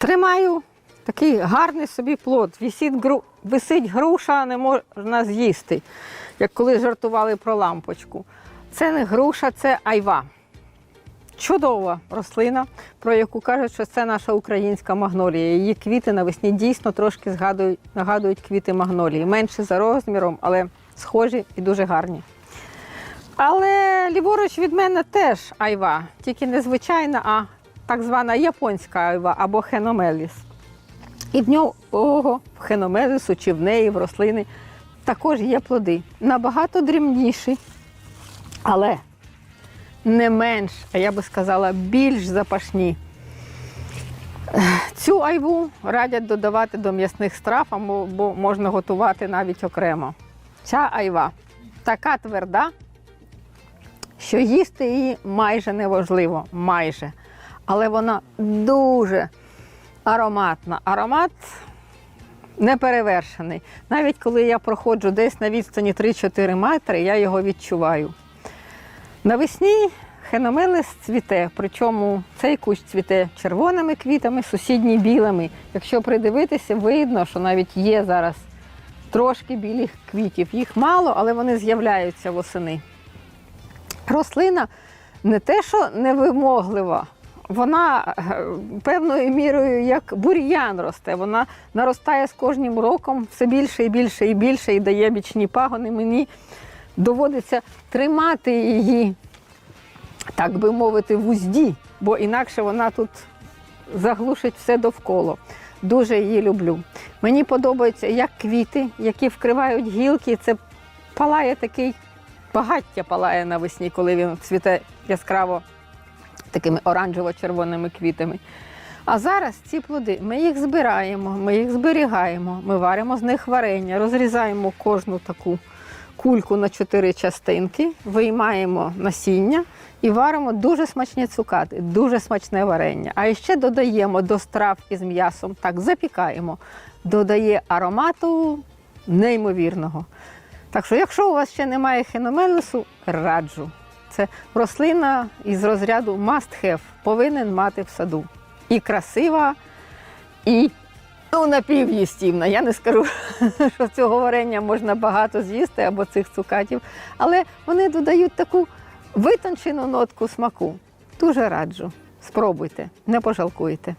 Тримаю такий гарний собі плод. Висить, гру... Висить груша, не можна з'їсти, як коли жартували про лампочку. Це не груша, це айва. Чудова рослина, про яку кажуть, що це наша українська магнолія. Її квіти навесні дійсно трошки згадують, нагадують квіти магнолії. Менше за розміром, але схожі і дуже гарні. Але ліворуч від мене теж айва, тільки не звичайна, а так звана японська айва або хеномеліс. І в нього в хеномелісу чи в неї, в рослини також є плоди. Набагато дрібніші, але не менш, а я би сказала, більш запашні. Цю айву радять додавати до м'ясних страв, або бо можна готувати навіть окремо. Ця айва така тверда, що їсти її майже неважливо, майже. Але вона дуже ароматна. Аромат неперевершений. Навіть коли я проходжу десь на відстані 3-4 метри, я його відчуваю. Навесні хеномелис цвіте, причому цей кущ цвіте червоними квітами, сусідній білими. Якщо придивитися, видно, що навіть є зараз трошки білих квітів. Їх мало, але вони з'являються восени. Рослина не те, що невимоглива, вона е, певною мірою як бур'ян росте. Вона наростає з кожним роком все більше і більше і більше і дає бічні пагони. Мені доводиться тримати її, так би мовити, в узді, бо інакше вона тут заглушить все довкола. Дуже її люблю. Мені подобаються як квіти, які вкривають гілки. Це палає такий багаття палає навесні, коли він цвіте яскраво такими оранжево-червоними квітами. А зараз ці плоди ми їх збираємо, ми їх зберігаємо, ми варимо з них варення, розрізаємо кожну таку кульку на чотири частинки, виймаємо насіння і варимо дуже смачні цукати, дуже смачне варення. А ще додаємо до страв із м'ясом, так запікаємо, додає аромату неймовірного. Так що, якщо у вас ще немає хеномелису, раджу. Це рослина із розряду must have, повинен мати в саду. І красива, і ну, напів'їстівна. Я не скажу, що цього варення можна багато з'їсти або цих цукатів, але вони додають таку витончену нотку смаку. Дуже раджу. Спробуйте, не пожалкуєте.